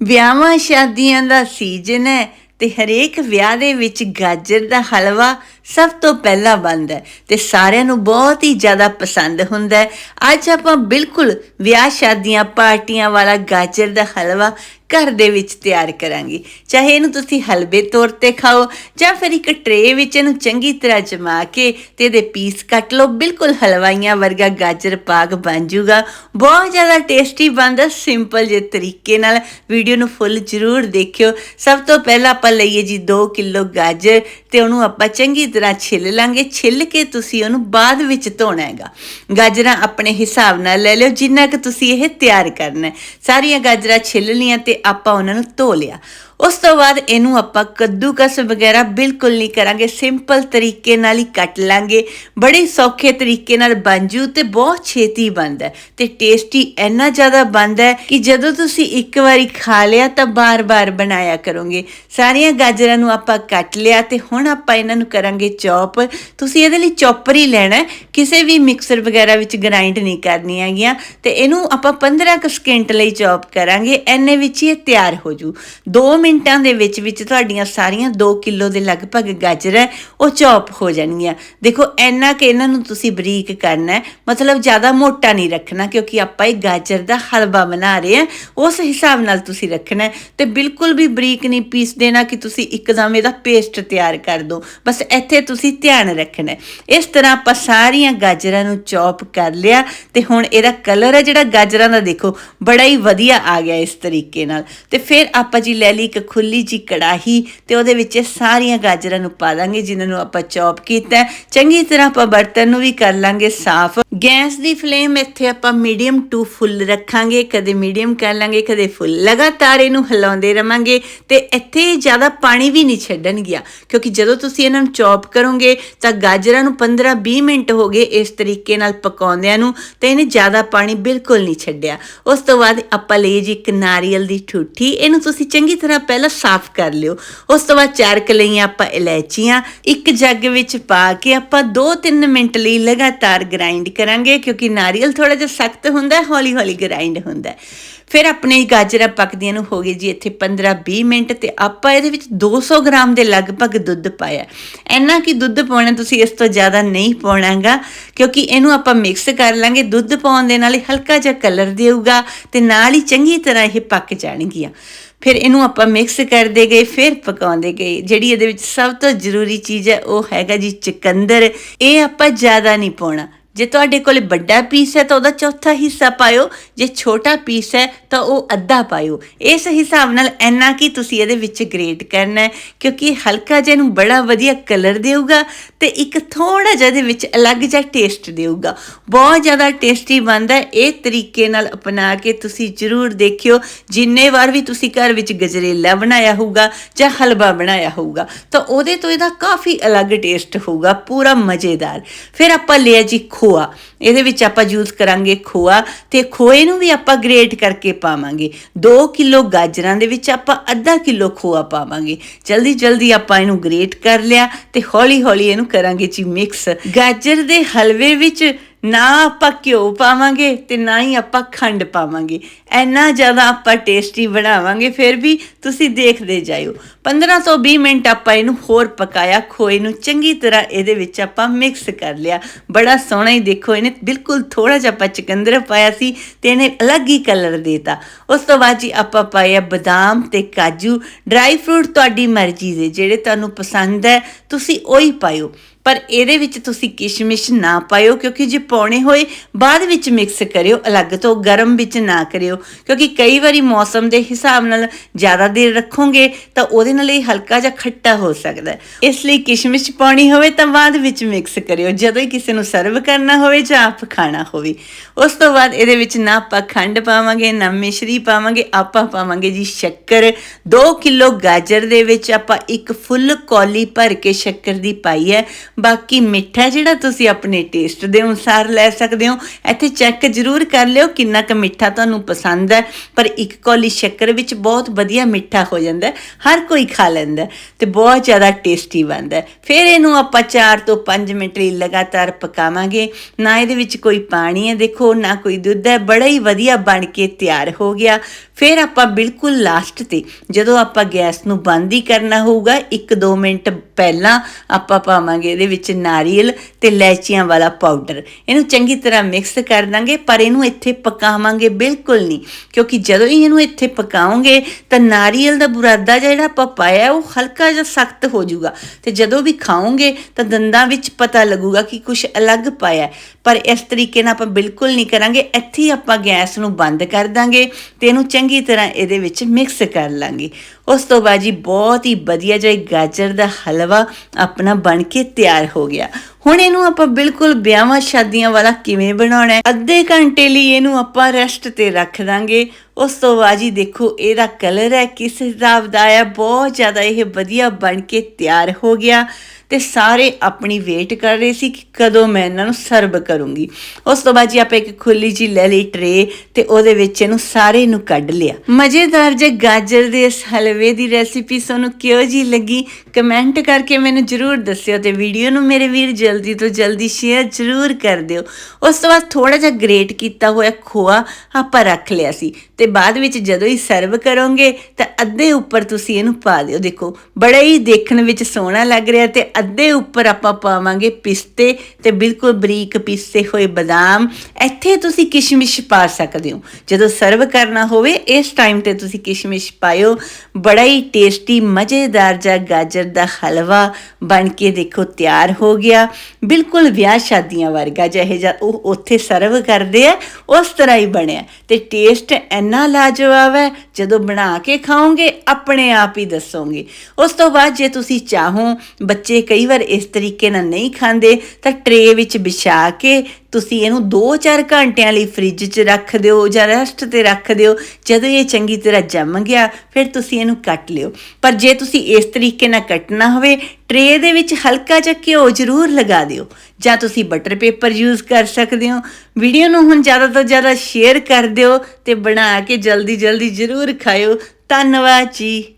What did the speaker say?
ਵਿਆਹਾਂ ਸ਼ਾਦੀਆਂ ਦਾ ਸੀਜ਼ਨ ਹੈ ਤੇ ਹਰੇਕ ਵਿਆਹ ਦੇ ਵਿੱਚ ਗਾਜਰ ਦਾ ਹਲਵਾ ਸਭ ਤੋਂ ਪਹਿਲਾਂ ਬਣਦਾ ਹੈ ਤੇ ਸਾਰਿਆਂ ਨੂੰ ਬਹੁਤ ਹੀ ਜ਼ਿਆਦਾ ਪਸੰਦ ਹੁੰਦਾ ਹੈ। ਅੱਜ ਆਪਾਂ ਬਿਲਕੁਲ ਵਿਆਹ ਸ਼ਾਦੀਆਂ, ਪਾਰਟੀਆਂ ਵਾਲਾ ਗਾਜਰ ਦਾ ਹਲਵਾ ਘਰ ਦੇ ਵਿੱਚ ਤਿਆਰ ਕਰਾਂਗੇ। ਚਾਹੇ ਇਹਨੂੰ ਤੁਸੀਂ ਹਲਵੇ ਤੌਰ ਤੇ ਖਾਓ ਜਾਂ ਫਿਰ ਇੱਕ ਟਰੇ ਵਿੱਚ ਇਹਨੂੰ ਚੰਗੀ ਤਰ੍ਹਾਂ ਜਮਾ ਕੇ ਤੇ ਇਹਦੇ ਪੀਸ ਕੱਟ ਲਓ, ਬਿਲਕੁਲ ਹਲਵਾਈਆਂ ਵਰਗਾ ਗਾਜਰ ਪਾਕ ਬਣ ਜਾਊਗਾ ਬਹੁਤ ਜ਼ਿਆਦਾ ਟੇਸਟੀ ਬਣਦਾ, ਸਿੰਪਲ ਜੇ ਤਰੀਕੇ ਨਾਲ। ਵੀਡੀਓ ਨੂੰ ਫੁੱਲ ਜ਼ਰੂਰ ਦੇਖਿਓ। ਸਭ ਤੋਂ ਪਹਿਲਾਂ ਆਪਾਂ ਲਈਏ ਜੀ 2 ਕਿਲੋ ਗਾਜਰ ਤੇ ਉਹਨੂੰ ਆਪਾਂ ਚੰਗੀ ਤਰ੍ਹਾਂ ਛਿੱਲ ਲਾਂਗੇ, ਛਿੱਲ ਕੇ ਤੁਸੀਂ ਉਹਨੂੰ ਬਾਅਦ ਵਿੱਚ ਧੋਣਾ ਹੈਗਾ। ਗਾਜਰਾਂ ਆਪਣੇ ਹਿਸਾਬ ਨਾਲ ਲੈ ਲਿਓ, ਜਿੰਨਾ ਕਿ ਤੁਸੀਂ ਇਹ ਤਿਆਰ ਕਰਨਾ ਹੈ। ਸਾਰੀਆਂ ਗਾਜਰਾਂ ਛਿੱਲ ਲੀਆਂ ਤੇ ਆਪਾਂ ਉਹਨਾਂ ਨੂੰ ਧੋ ਲਿਆ। ਉਸ ਤੋਂ ਬਾਅਦ ਇਹਨੂੰ ਆਪਾਂ ਕੱਦੂਕਸ ਵਗੈਰਾ ਬਿਲਕੁਲ ਨਹੀਂ ਕਰਾਂਗੇ ਸਿੰਪਲ ਤਰੀਕੇ ਨਾਲ ਹੀ ਕੱਟ ਲਾਂਗੇ। ਬੜੇ ਸੌਖੇ ਤਰੀਕੇ ਨਾਲ ਬਣ ਜੂ ਤੇ ਬਹੁਤ ਛੇਤੀ ਬਣਦਾ ਹੈ ਤੇ ਟੇਸਟੀ ਇੰਨਾ ਜ਼ਿਆਦਾ ਬਣਦਾ ਕਿ ਜਦੋਂ ਤੁਸੀਂ ਇੱਕ ਵਾਰੀ ਖਾ ਲਿਆ ਤਾਂ ਬਾਰ-ਬਾਰ ਬਣਾਇਆ ਕਰੋਗੇ। ਸਾਰੀਆਂ ਗਾਜਰਾਂ ਨੂੰ ਆਪਾਂ ਕੱਟ ਲਿਆ ਤੇ ਹੁਣ ਆਪਾਂ ਇਹਨਾਂ ਨੂੰ ਕਰਾਂਗੇ ਚੌਪ। ਤੁਸੀਂ ਇਹਦੇ ਲਈ ਚੌਪਰ ਹੀ ਲੈਣਾ ਕਿਸੇ ਵੀ ਮਿਕਸਰ ਵਗੈਰਾ ਵਿੱਚ ਗ੍ਰਾਈਂਡ ਨਹੀਂ ਕਰਨੀ ਹੈਗੀਆਂ ਤੇ ਇਹਨੂੰ ਆਪਾਂ 15 ਕੁ ਸਕਿੰਟ ਲਈ ਚੌਪ ਕਰਾਂਗੇ ਐਨੇ ਵਿੱਚ ਹੀ ਇਹ ਤਿਆਰ ਹੋ ਜੂ। 2 ਮਿੰਟਾਂ ਦੇ ਵਿੱਚ ਵਿੱਚ ਤੁਹਾਡੀਆਂ ਸਾਰੀਆਂ 2 ਕਿਲੋ ਦੇ ਲਗਭਗ ਗਾਜਰ ਹੈ, ਉਹ ਚੌਪ ਹੋ ਜਾਣਗੀਆਂ। ਦੇਖੋ, ਇੰਨਾ ਕਿ ਇਹਨਾਂ ਨੂੰ ਤੁਸੀਂ ਬਰੀਕ ਕਰਨਾ ਹੈ, ਮਤਲਬ ਜ਼ਿਆਦਾ ਮੋਟਾ ਨਹੀਂ ਰੱਖਣਾ, ਕਿਉਂਕਿ ਆਪਾਂ ਇਹ ਗਾਜਰ ਦਾ ਹਲਵਾ ਬਣਾ ਰਹੇ ਹਾਂ, ਉਸ ਹਿਸਾਬ ਨਾਲ ਤੁਸੀਂ ਰੱਖਣਾ ਹੈ। ਤੇ ਬਿਲਕੁਲ ਵੀ ਬਰੀਕ ਨਹੀਂ ਪੀਸ ਦੇਣਾ ਕਿ ਤੁਸੀਂ ਇੱਕਦਮ ਇਹਦਾ ਪੇਸਟ ਤਿਆਰ ਕਰ ਦਿਓ। ਬਸ ਇੱਥੇ ਤੁਸੀਂ ਧਿਆਨ ਰੱਖਣਾ ਇਸ ਤਰ੍ਹਾਂ ਆਪਾਂ ਸਾਰੀਆਂ ਗਾਜਰਾਂ ਨੂੰ ਚੌਪ ਕਰ ਲਿਆ ਤੇ ਹੁਣ ਇਹਦਾ ਕਲਰ ਹੈ ਜਿਹੜਾ ਗਾਜਰਾਂ ਦਾ ਦੇਖੋ, ਬੜਾ ਹੀ ਵਧੀਆ ਆ ਗਿਆ ਇਸ ਤਰੀਕੇ ਨਾਲ। ਤੇ ਫਿਰ ਆਪਾਂ ਜੀ ਲੈ ਲਈ ਇੱਕ ਖੁੱਲੀ ਜੀ ਕੜਾਹੀ ਤੇ ਉਹਦੇ ਵਿੱਚ ਸਾਰੀਆਂ ਗਾਜਰਾਂ ਨੂੰ ਪਾ ਦਾਂਗੇ, ਜਿਨ੍ਹਾਂ ਨੂੰ ਆਪਾਂ ਚੌਪ ਕੀਤਾ ਚੰਗੀ ਤਰ੍ਹਾਂ ਆਪਾਂ ਬਰਤਨ ਨੂੰ ਵੀ ਕਰ ਲਾਂਗੇ ਸਾਫ਼। ਗੈਸ ਦੀ ਫਲੇਮ ਇੱਥੇ ਆਪਾਂ ਮੀਡੀਅਮ ਟੂ ਫੁੱਲ ਰੱਖਾਂਗੇ, ਕਦੇ ਮੀਡੀਅਮ ਕਰ ਲਾਂਗੇ, ਕਦੇ ਫੁੱਲ। ਲਗਾਤਾਰ ਇਹਨੂੰ ਹਿਲਾਉਂਦੇ ਰਵਾਂਗੇ ਤੇ ਇੱਥੇ ਜ਼ਿਆਦਾ ਪਾਣੀ ਵੀ ਨਹੀਂ ਛੱਡਣਗੀਆਂ ਕਿਉਂਕਿ ਜਦੋਂ ਤੁਸੀਂ ਇਹਨਾਂ ਨੂੰ ਚੌਪ ਕਰੋਗੇ ਤਾਂ ਗਾਜਰਾਂ ਨੂੰ 15-20 ਮਿੰਟ ਹੋ ਗਏ ਇਸ ਤਰੀਕੇ ਨਾਲ ਪਕਾਉਂਦਿਆਂ ਨੂੰ ਤੇ ਇਹਨੇ ਜ਼ਿਆਦਾ ਪਾਣੀ ਬਿਲਕੁਲ ਨਹੀਂ ਛੱਡਿਆ। ਉਸ ਤੋਂ ਬਾਅਦ ਆਪਾਂ ਲਈ ਜੀ ਇੱਕ ਨਾਰੀਅਲ ਦੀ ਠੂਠੀ। ਇਹਨੂੰ ਤੁਸੀਂ ਚੰਗੀ ਤਰ੍ਹਾਂ ਪਹਿਲਾਂ ਸਾਫ਼ ਕਰ ਲਿਓ। ਉਸ ਤੋਂ ਬਾਅਦ ਚਾਰ ਕੁ ਲਈਆਂ ਆਪਾਂ ਇਲਾਇਚੀਆਂ। ਇੱਕ ਜੱਗ ਵਿੱਚ ਪਾ ਕੇ ਆਪਾਂ 2-3 ਮਿੰਟ ਲਈ ਲਗਾਤਾਰ ਗ੍ਰਾਈਂਡ ਕਰਾਂਗੇ, ਕਿਉਂਕਿ ਨਾਰੀਅਲ ਥੋੜਾ ਜਿਹਾ ਸਖਤ ਹੁੰਦਾ ਹੌਲੀ ਹੌਲੀ ਗ੍ਰਾਈਂਡ ਹੁੰਦਾ। ਫਿਰ ਆਪਣੇ ਗਾਜਰਾਂ ਪੱਕਦੀਆਂ ਨੂੰ ਹੋ ਗਏ ਜੀ ਇੱਥੇ 15-20 ਮਿੰਟ ਤੇ ਆਪਾਂ ਇਹਦੇ ਵਿੱਚ 200 ਗ੍ਰਾਮ ਦੇ ਲਗਭਗ ਦੁੱਧ ਪਾਇਆ। ਇੰਨਾ ਕਿ ਦੁੱਧ ਪਾਉਣਾ ਤੁਸੀਂ ਇਸ ਤੋਂ ਜ਼ਿਆਦਾ ਨਹੀਂ ਪਾਉਣਾਗਾ, ਕਿਉਂਕਿ ਇਹਨੂੰ ਆਪਾਂ ਮਿਕਸ ਕਰ ਲਾਂਗੇ, ਦੁੱਧ ਪਾਉਣ ਦੇ ਨਾਲ ਹੀ ਹਲਕਾ ਜਿਹਾ ਕਲਰ ਦੇਊਗਾ ਤੇ ਨਾਲ ਹੀ ਚੰਗੀ ਤਰ੍ਹਾਂ ਇਹ ਪੱਕ ਜਾਣਗੀਆਂ। ਫਿਰ ਇਹਨੂੰ ਆਪਾਂ ਮਿਕਸ ਕਰਦੇ ਗਏ, ਫਿਰ ਪਕਾਉਂਦੇ ਗਏ। ਜਿਹੜੀ ਇਹਦੇ ਵਿੱਚ ਸਭ ਤੋਂ ਜ਼ਰੂਰੀ ਚੀਜ਼ ਹੈ, ਉਹ ਹੈਗਾ ਜੀ ਚਿਕੰਦਰ। ਇਹ ਆਪਾਂ ਜ਼ਿਆਦਾ ਨਹੀਂ ਪਾਉਣਾ। ਜੇ ਤੁਹਾਡੇ ਕੋਲ ਵੱਡਾ ਪੀਸ ਹੈ ਤਾਂ ਉਹਦਾ ਚੌਥਾ ਹਿੱਸਾ ਪਾਇਓ। ਜੇ ਛੋਟਾ ਪੀਸ ਹੈ ਤਾਂ ਉਹ ਅੱਧਾ ਪਾਇਓ। ਇਸ ਹਿਸਾਬ ਨਾਲ ਇੰਨਾ ਕੀ ਤੁਸੀਂ ਇਹਦੇ ਵਿੱਚ ਗ੍ਰੇਟ ਕਰਨਾ ਹੈ, ਕਿਉਂਕਿ ਹਲਕਾ ਜਿਹਾ ਨੂੰ ਬੜਾ ਵਧੀਆ ਕਲਰ ਦੇਊਗਾ ਤੇ ਇੱਕ ਥੋੜਾ ਜਿਹਾ ਦੇ ਵਿੱਚ ਅਲੱਗ ਜਿਹਾ ਟੇਸਟ ਦੇਊਗਾ। ਬਹੁਤ ਜ਼ਿਆਦਾ ਟੇਸਟੀ ਬਣਦਾ ਇਹ ਤਰੀਕੇ ਨਾਲ ਅਪਣਾ ਕੇ ਤੁਸੀਂ ਜ਼ਰੂਰ ਦੇਖਿਓ। ਜਿੰਨੇ ਵਾਰ ਵੀ ਤੁਸੀਂ ਘਰ ਵਿੱਚ ਗਜਰੇਲਾ ਬਣਾਇਆ ਹੋਊਗਾ ਜਾਂ ਹਲਵਾ ਬਣਾਇਆ ਹੋਊਗਾ, ਤਾਂ ਉਹਦੇ ਤੋਂ ਇਹਦਾ ਕਾਫੀ ਅਲੱਗ ਟੇਸਟ ਹੋਊਗਾ। ਪੂਰਾ ਮਜ਼ੇਦਾਰ। ਫਿਰ ਆਪਾਂ ਲਿਆ ਜੀ ਖੋ ਖੋਆ। ਇਹਦੇ ਵਿੱਚ ਆਪਾਂ ਯੂਜ਼ ਕਰਾਂਗੇ ਖੋਆ ਤੇ ਖੋਏ ਨੂੰ ਵੀ ਆਪਾਂ ਗ੍ਰੇਟ ਕਰਕੇ ਪਾਵਾਂਗੇ। 2 ਕਿਲੋ ਗਾਜਰਾਂ ਦੇ ਵਿੱਚ ਆਪਾਂ ਅੱਧਾ ਕਿਲੋ ਖੋਆ ਪਾਵਾਂਗੇ। ਜਲਦੀ ਜਲਦੀ ਆਪਾਂ ਇਹਨੂੰ ਗ੍ਰੇਟ ਕਰ ਲਿਆ ਤੇ ਹੌਲੀ ਹੌਲੀ ਇਹਨੂੰ ਕਰਾਂਗੇ ਜੀ ਮਿਕਸ ਗਾਜਰ ਦੇ ਹਲਵੇ ਵਿੱਚ ਨਾ ਆਪਾਂ ਘਿਓ ਪਾਵਾਂਗੇ ਤੇ ਨਾ ਹੀ ਆਪਾਂ ਖੰਡ ਪਾਵਾਂਗੇ। ਇੰਨਾ ਜ਼ਿਆਦਾ ਆਪਾਂ ਟੇਸਟੀ ਬਣਾਵਾਂਗੇ, ਫਿਰ ਵੀ ਤੁਸੀਂ ਦੇਖਦੇ ਜਾਇਓ। 15 ਤੋਂ 20 ਮਿੰਟ ਆਪਾਂ ਇਹਨੂੰ ਹੋਰ ਪਕਾਇਆ, ਖੋਏ ਨੂੰ ਚੰਗੀ ਤਰ੍ਹਾਂ ਇਹਦੇ ਵਿੱਚ ਆਪਾਂ ਮਿਕਸ ਕਰ ਲਿਆ। ਬੜਾ ਸੋਹਣਾ ਹੀ ਦੇਖੋ, ਇਹਨੇ ਬਿਲਕੁਲ ਥੋੜਾ ਜਿਹਾ ਆਪਾਂ ਚਕੰਦਰ ਪਾਇਆ ਸੀ ਤੇ ਇਹਨੇ ਅਲੱਗ ਹੀ ਕਲਰ ਦੇਤਾ। ਉਸ ਤੋਂ ਬਾਅਦ ਜੀ ਆਪਾਂ ਪਾਇਆ ਬਦਾਮ ਤੇ ਕਾਜੂ। ਡਰਾਈ ਫਰੂਟ ਤੁਹਾਡੀ ਮਰਜ਼ੀ ਦੇ, ਜਿਹੜੇ ਤੁਹਾਨੂੰ ਪਸੰਦ ਹੈ, ਤੁਸੀਂ ਉਹੀ ਪਾਇਓ। ਪਰ ਇਹਦੇ ਵਿੱਚ ਤੁਸੀਂ ਕਿਸ਼ਮਿਸ਼ ਨਾ ਪਾਇਓ, ਕਿਉਂਕਿ ਜੇ ਪਾਉਣੇ ਹੋਏ, ਬਾਅਦ ਵਿੱਚ ਮਿਕਸ ਕਰਿਓ, ਅਲੱਗ ਤੋਂ ਗਰਮ ਵਿੱਚ ਨਾ ਕਰਿਓ। ਕਿਉਂਕਿ ਕਈ ਵਾਰੀ ਮੌਸਮ ਦੇ ਹਿਸਾਬ ਨਾਲ ਜ਼ਿਆਦਾ ਦੇਰ ਰੱਖੋਗੇ, ਤਾਂ ਉਹਦੇ ਨਾਲ ਇਹ ਹਲਕਾ ਜਿਹਾ ਖੱਟਾ ਹੋ ਸਕਦਾ ਹੈ। ਇਸ ਲਈ ਕਿਸ਼ਮਿਸ਼ ਪਾਉਣੀ ਹੋਵੇ ਤਾਂ ਬਾਅਦ ਵਿੱਚ ਮਿਕਸ ਕਰਿਓ। ਜਦੋਂ ਹੀ ਕਿਸੇ ਨੂੰ ਸਰਵ ਕਰਨਾ ਹੋਵੇ ਜਾਂ ਆਪ ਖਾਣਾ ਹੋਵੇ। ਉਸ ਤੋਂ ਬਾਅਦ ਇਹਦੇ ਵਿੱਚ ਨਾ ਆਪਾਂ ਖੰਡ ਪਾਵਾਂਗੇ, ਨਾ ਮਿਸ਼ਰੀ ਪਾਵਾਂਗੇ, ਆਪਾਂ ਪਾਵਾਂਗੇ ਜੀ ਸ਼ੱਕਰ। 2 ਕਿਲੋ ਗਾਜਰ ਦੇ ਵਿੱਚ ਆਪਾਂ ਇੱਕ ਫੁੱਲ ਕੌਲੀ ਭਰ ਕੇ ਸ਼ੱਕਰ ਦੀ ਪਾਈ ਹੈ। ਬਾਕੀ ਮਿੱਠਾ ਜਿਹੜਾ ਤੁਸੀਂ ਆਪਣੇ ਟੇਸਟ ਦੇ ਅਨੁਸਾਰ ਲੈ ਸਕਦੇ ਹੋ। ਇੱਥੇ ਚੈੱਕ ਜ਼ਰੂਰ ਕਰ ਲਿਓ ਕਿੰਨਾ ਕੁ ਮਿੱਠਾ ਤੁਹਾਨੂੰ ਪਸੰਦ ਹੈ। ਪਰ ਇੱਕ ਕੌਲੀ ਸ਼ੱਕਰ ਵਿੱਚ ਬਹੁਤ ਵਧੀਆ ਮਿੱਠਾ ਹੋ ਜਾਂਦਾ ਹੈ। ਹਰ ਕੋਈ ਖਾ ਲੈਂਦਾ ਹੈ ਤੇ ਬਹੁਤ ਜ਼ਿਆਦਾ ਟੇਸਟੀ ਬਣਦਾ ਫਿਰ ਇਹਨੂੰ ਆਪਾਂ 4 ਤੋਂ 5 ਮਿੰਟ ਲਈ ਲਗਾਤਾਰ ਪਕਾਵਾਂਗੇ। ਨਾ ਇਹਦੇ ਵਿੱਚ ਕੋਈ ਪਾਣੀ ਹੈ, ਦੇਖੋ, ਨਾ ਕੋਈ ਦੁੱਧ ਹੈ। ਬੜਾ ਹੀ ਵਧੀਆ ਬਣ ਕੇ ਤਿਆਰ ਹੋ ਗਿਆ। ਫਿਰ ਆਪਾਂ ਬਿਲਕੁਲ ਲਾਸਟ ਤੇ ਜਦੋਂ ਆਪਾਂ ਗੈਸ ਨੂੰ ਬੰਦ ਹੀ ਕਰਨਾ ਹੋਊਗਾ 1-2 ਮਿੰਟ ਪਹਿਲਾਂ ਆਪਾਂ ਪਾਵਾਂਗੇ ਇਹਦੇ ਵਿੱਚ ਨਾਰੀਅਲ ਤੇ ਲੈਚੀਆਂ ਵਾਲਾ ਪਾਊਡਰ ਇਹਨੂੰ ਚੰਗੀ ਤਰ੍ਹਾਂ ਮਿਕਸ ਕਰ ਦਾਂਗੇ, ਪਰ ਇਹਨੂੰ ਇੱਥੇ ਪਕਾਵਾਂਗੇ ਬਿਲਕੁਲ ਨਹੀਂ। ਕਿਉਂਕਿ ਜਦੋਂ ਹੀ ਇਹਨੂੰ ਇੱਥੇ ਪਕਾਉਂਗੇ ਤਾਂ ਨਾਰੀਅਲ ਦਾ ਬੁਰਾਦਾ ਜਿਹੜਾ ਆਪਾਂ ਪਾਇਆ ਉਹ ਹਲਕਾ ਜਿਹਾ ਸਖਤ ਹੋ ਜਾਊਗਾ। ਤੇ ਜਦੋਂ ਵੀ ਖਾਓਗੇ, ਤਾਂ ਦੰਦਾਂ ਵਿੱਚ ਪਤਾ ਲੱਗੂਗਾ ਕਿ ਕੁਝ ਅਲੱਗ ਪਾਇਆ ਪਰ ਇਸ ਤਰੀਕੇ ਨਾਲ ਆਪਾਂ ਬਿਲਕੁਲ ਨਹੀਂ ਕਰਾਂਗੇ। ਇੱਥੇ ਹੀ ਆਪਾਂ ਗੈਸ ਨੂੰ ਬੰਦ ਕਰ ਦਾਂਗੇ ਤੇ ਇਹਨੂੰ ਚੰਗੀ ਤਰ੍ਹਾਂ ਇਹਦੇ ਵਿੱਚ ਮਿਕਸ ਕਰ ਲਾਂਗੇ। ਉਸ ਤੋਂ ਬਾਅਦ ਜੀ ਬਹੁਤ ਹੀ ਵਧੀਆ ਜਿਹਾ ਗਾਜਰ ਦਾ ਹਲਵਾ ਆਪਣਾ ਬਣ ਕੇ ਤਿਆਰ ਹੋ ਗਿਆ। ਹੁਣ ਇਹਨੂੰ ਆਪਾਂ ਬਿਲਕੁਲ ਵਿਆਹਾਂ ਸ਼ਾਦੀਆਂ ਵਾਲਾ ਕਿਵੇਂ ਬਣਾਉਣਾ ਹੈ? ਅੱਧੇ ਘੰਟੇ ਲਈ ਇਹਨੂੰ ਆਪਾਂ ਰੈਸਟ ਤੇ ਰੱਖ ਦਾਂਗੇ। ਉਸ ਤੋਂ ਬਾਅਦ ਜੀ ਦੇਖੋ, ਇਹਦਾ ਕਲਰ ਹੈ, ਕਿਸ ਹਿਸਾਬ ਦਾ ਆਇਆ ਬਹੁਤ ਜ਼ਿਆਦਾ ਇਹ ਵਧੀਆ ਬਣ ਕੇ ਤਿਆਰ ਹੋ ਗਿਆ। ਤੇ ਸਾਰੇ ਆਪਣੀ ਵੇਟ ਕਰ ਰਹੇ ਸੀ ਕਿ ਕਦੋਂ ਮੈਂ ਇਹਨਾਂ ਨੂੰ ਸਰਵ ਕਰੂੰਗੀ। ਉਸ ਤੋਂ ਬਾਅਦ ਜੀ ਆਪਾਂ ਇੱਕ ਖੁੱਲੀ ਜੀ ਲੈ ਲਈ ਟਰੇ ਤੇ ਉਹਦੇ ਵਿੱਚ ਇਹਨੂੰ ਸਾਰੇ ਨੂੰ ਕੱਢ ਲਿਆ। ਮਜ਼ੇਦਾਰ ਜੇ ਗਾਜਰ ਦੇ ਇਸ ਹਲਵੇ ਦੀ ਰੈਸਿਪੀ ਤੁਹਾਨੂੰ ਕਿਉਂ ਜੀ ਲੱਗੀ? ਕਮੈਂਟ ਕਰਕੇ ਮੈਨੂੰ ਜਰੂਰ ਦੱਸਿਓ ਤੇ ਵੀਡੀਓ ਨੂੰ ਮੇਰੇ ਵੀਰ ਜਲਦੀ ਤੋਂ ਜਲਦੀ ਸ਼ੇਅਰ ਜਰੂਰ ਕਰ ਦਿਓ। ਉਸ ਤੋਂ ਬਾਅਦ ਥੋੜਾ ਜਿਹਾ ਗ੍ਰੇਟ ਕੀਤਾ ਹੋਇਆ ਖੋਆ ਆਪਾਂ ਰੱਖ ਲਿਆ ਸੀ ਤੇ ਬਾਅਦ ਵਿੱਚ ਜਦੋਂ ਹੀ ਸਰਵ ਕਰੋਗੇ ਤਾਂ ਅੱਧੇ ਉੱਪਰ ਤੁਸੀਂ ਇਹਨੂੰ ਪਾ ਦਿਓ। ਦੇਖੋ, ਬੜਾ ਹੀ ਦੇਖਣ ਵਿੱਚ ਸੋਹਣਾ ਲੱਗ ਰਿਹਾ ਤੇ ਅੱਧੇ ਉੱਪਰ ਆਪਾਂ ਪਾਵਾਂਗੇ ਪਿਸਤੇ ਤੇ ਬਿਲਕੁਲ ਬਰੀਕ ਪੀਸੇ ਹੋਏ ਬਦਾਮ। ਇੱਥੇ ਤੁਸੀਂ ਕਿਸ਼ਮਿਸ਼ ਪਾ ਸਕਦੇ ਹੋ। ਜਦੋਂ ਸਰਵ ਕਰਨਾ ਹੋਵੇ, ਇਸ ਟਾਈਮ ਤੇ ਤੁਸੀਂ ਕਿਸ਼ਮਿਸ਼ ਪਾਇਓ। ਬੜਾ ਹੀ ਟੇਸਟੀ ਮਜ਼ੇਦਾਰ ਜਿਹਾ ਗਾਜਰ ਗਾਜਰ ਦਾ ਹਲਵਾ ਬਣ ਕੇ ਦੇਖੋ ਤਿਆਰ ਹੋ ਗਿਆ। ਬਿਲਕੁਲ ਵਿਆਹ ਸ਼ਾਦੀਆਂ ਵਰਗਾ ਜਿਹੇ ਜਿਹਾ ਉਹ ਉੱਥੇ ਸਰਵ ਕਰਦੇ ਆ, ਉਸ ਤਰ੍ਹਾਂ ਹੀ ਬਣਿਆ। ਤੇ ਟੇਸਟ ਇੰਨਾ ਲਾਜਵਾਬ ਹੈ, ਜਦੋਂ ਬਣਾ ਕੇ ਖਾਓਗੇ, ਆਪਣੇ ਆਪ ਹੀ ਦੱਸੋਗੇ। ਉਸ ਤੋਂ ਬਾਅਦ ਜੇ ਤੁਸੀਂ ਚਾਹੋ, ਬੱਚੇ ਕਈ ਵਾਰ ਇਸ ਤਰੀਕੇ ਨਾਲ ਨਹੀਂ ਖਾਂਦੇ, ਤਾਂ ਟਰੇ ਵਿੱਚ ਵਿਛਾ ਕੇ ਤੁਸੀਂ ਇਹਨੂੰ 2-4 ਘੰਟਿਆਂ ਲਈ ਫ੍ਰਿਜ 'ਚ ਰੱਖ ਦਿਓ ਜਾਂ ਰੈਸਟ ਤੇ ਰੱਖ ਦਿਓ। ਜਦੋਂ ਇਹ ਚੰਗੀ ਤਰ੍ਹਾਂ ਜੰਮ ਗਿਆ, ਫਿਰ ਤੁਸੀਂ ਇਹਨੂੰ ਕੱਟ ਲਿਓ। ਪਰ ਜੇ ਤੁਸੀਂ ਇਸ ਤਰੀਕੇ ਨਾਲ ਕੱਟਣਾ ਹੋਵੇ ਟਰੇ ਦੇ ਵਿੱਚ ਹਲਕਾ ਜਿਹਾ ਘਿਓ ਜ਼ਰੂਰ ਲਗਾ ਦਿਓ। ਜਾਂ ਤੁਸੀਂ ਬਟਰ ਪੇਪਰ ਯੂਜ਼ ਕਰ ਸਕਦੇ ਹੋ। ਵੀਡੀਓ ਨੂੰ ਹੁਣ ਜ਼ਿਆਦਾ ਤੋਂ ਜ਼ਿਆਦਾ ਸ਼ੇਅਰ ਕਰ ਦਿਓ ਤੇ ਬਣਾ ਕੇ ਜਲਦੀ ਜਲਦੀ ਜ਼ਰੂਰ ਖਾਇਓ। ਧੰਨਵਾਦ ਜੀ।